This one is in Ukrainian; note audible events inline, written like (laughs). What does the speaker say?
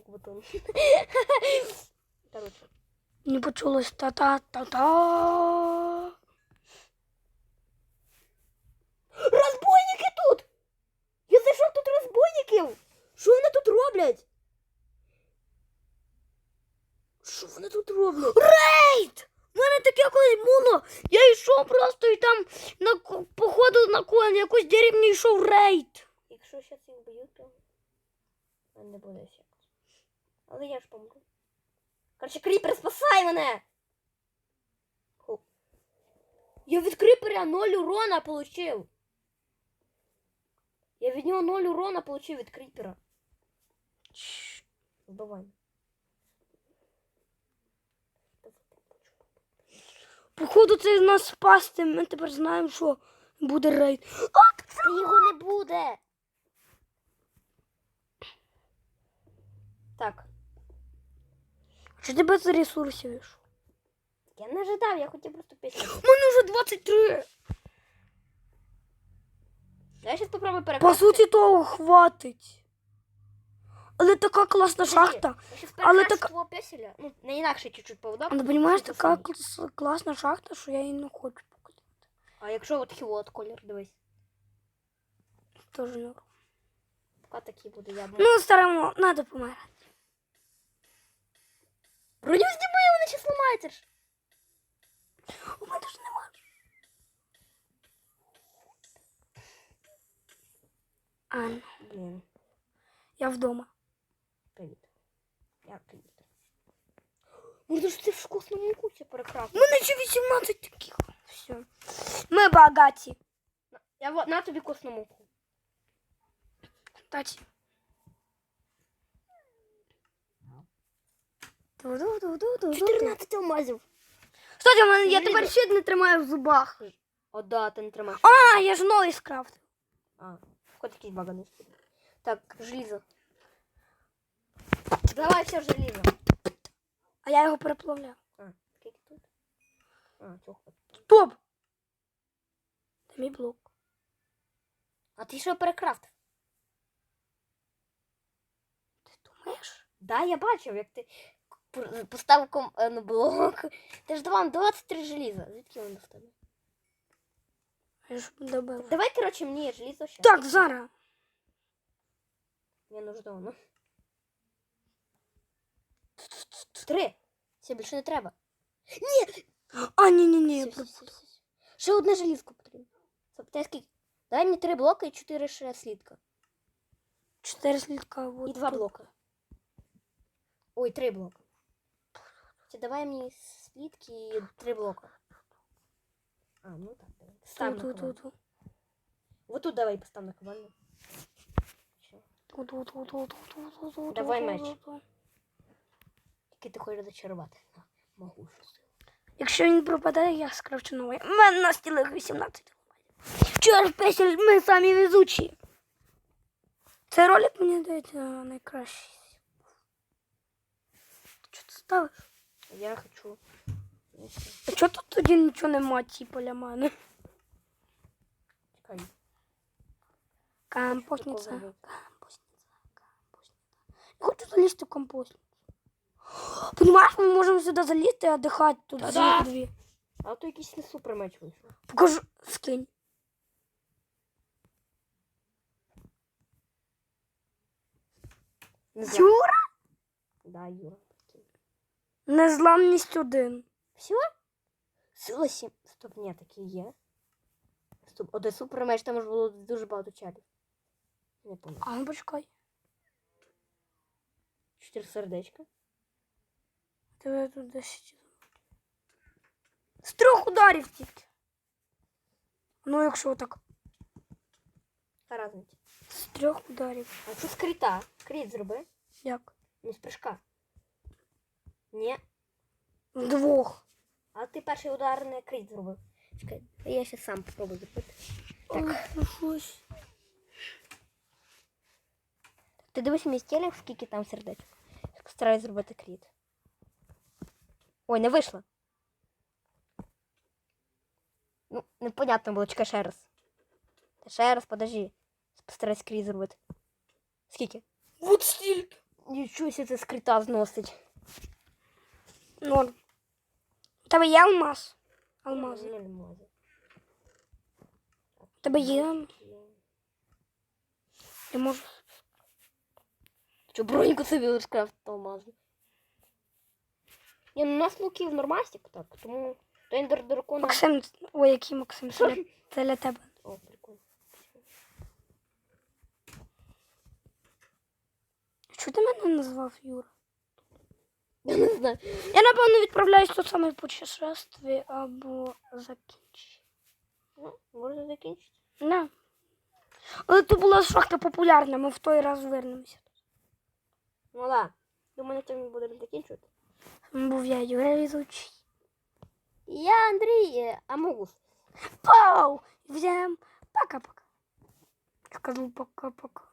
звук бутон. Короче. Не почулось та-та-та-та. Розбойники тут! Я знайшов тут розбойників! Що вони тут роблять? Що вони тут роблять? Рейд! У мене таке колись було. Я йшов просто і там на, походу на конь якусь деревню йшов рейд. Якщо зараз їх б'ють, то не буде ще. Але я ж помру. Короче, кріпер, спасай мене! Ху. Я від кріпера 0 урона получив. Я від нього 0 урона получив від кріпера. Вбивай. Походу це нас спасти. Ми тепер знаємо, що буде рейд. Та його не буде. Так, Чи ти без ресурсів я не ожидав, я хотів просто пісню. (gasps) У мене вже 23. Я зараз попробую По перекласти. суті, того хватить. Але така класна шахта. але перекрашу так- твого песеля. Ну, не інакше чуть-чуть поводок. Але розумієш, така клас- класна шахта, що я її не хочу показати. А якщо от хіво от колір, дивись. Тоже роблю. Поки такий буде, я б... Ну, старому, треба помирати. Броню знімаю, вона ще зламається ж. У мене ж немає. А, ну, Блін, я вдома. привіт. Я привіт. Можна ж ти в космому кучі У перекрасив. мене ще 18 таких. Все. Ми багаті. Я на тобі космомуку. Таті. 14 алмазів. Кстати, мене я тепер щит не тримаю в зубах. О, да, ти не тримаєш. А, я ж новий скрафтив. А, хоть якийсь баганий. Так, желізо. Давай все желізо. А я його переплавляв. А, скільки тут? А, цього. Стоп! Це мій блок. А ти що перекрафтив? Ти думаєш? Да, я бачив, як ти пр- поставив ком... е, на блок. (laughs) Ти ж давав 23 желіза. Звідки він до тебе? Я ж добив. Давай, коротше, мені желізо ще. Так, зараз. Мені нужно, ну. Три. Все, більше не треба. А, ні, ні, ні, я Все, все, пропустив. все, все. Ще одне желізко потрібно. Запитай, скільки. Дай мені три блока і чотири ще слідка. Чотири слідка. І Вот два тут. блока. Ой, три блока. Давай мені слідки і три блока. А, ну так, давай. Став на Тут, тут, тут. Вот тут давай постав на ковальню. Що? Тут, тут, тут, тут, тут, тут, тут, Давай тут, меч. тут, тут. Який ти хочеш зачарувати? Могу щось. Якщо він пропаде, я скрафчу новий. У мене на стілих 18 Чого песель, ми самі везучі. Цей ролик мені здається найкращий. Що ти ставиш? Я хочу. А чого тут тоді нічого нема, типу, для мене? Чекай. Компостниця. Компостниця. Компостниця. Я хочу залізти в компостницю. Понимаєш, ми можемо сюди залізти і віддихати тут Та-да! всі дві. А то якийсь не супер меч вийшов. Покажу, скинь. Не знаю. Юра? Да, Юра. Незламність один. Все? Сила сім. Стоп, ні, такі є. Стоп, один супер меч, там ж було дуже багато чарів. Не пам'ятаю. А ну почекай. Чотири сердечка. Тебе тут 10. З трьох ударів тільки. Ну, якщо так. Та. З трьох ударів. А що з кріта? Кріт зроби. Як? Ну, з прыжка. Ні. Двох. А ти перший удар не кріт зробив. Чекай, я ще сам попробую зробити. Так. Ну щось. Ти дивись мій стілях, скільки там сердечок. Я постараюсь зробити кріт. Ой, не вийшло. Ну, непонятно було, чекай ще раз. Та ще раз, подожди. Постараюсь кріт зробити. Скільки? От стільки. Ні, Нічого себе це скрита зносить. Норм. У тебе є алмаз? Алмази. Алмази. У тебе є. Я можу. Що броньку собі розкрафт алмази. Ні, ну у нас луків нормастик, так, тому то ендер дракона. Максим. Ой, який Максим? Це для, це для тебе. О, прикольно. Що ти мене назвав, Юра? Я не знаю. Я напевно відправляюсь тут саме в путешестві або закінчу. Ну, можна закінчити. Не. Але тут була шахта популярна, ми в той раз вернемося. Ну да. Думаю, на цьому будемо закінчувати. Був я Юра Візучий. Я Андрій е, Амогус. Пау! Всем пока-пока. Скажу пока-пока.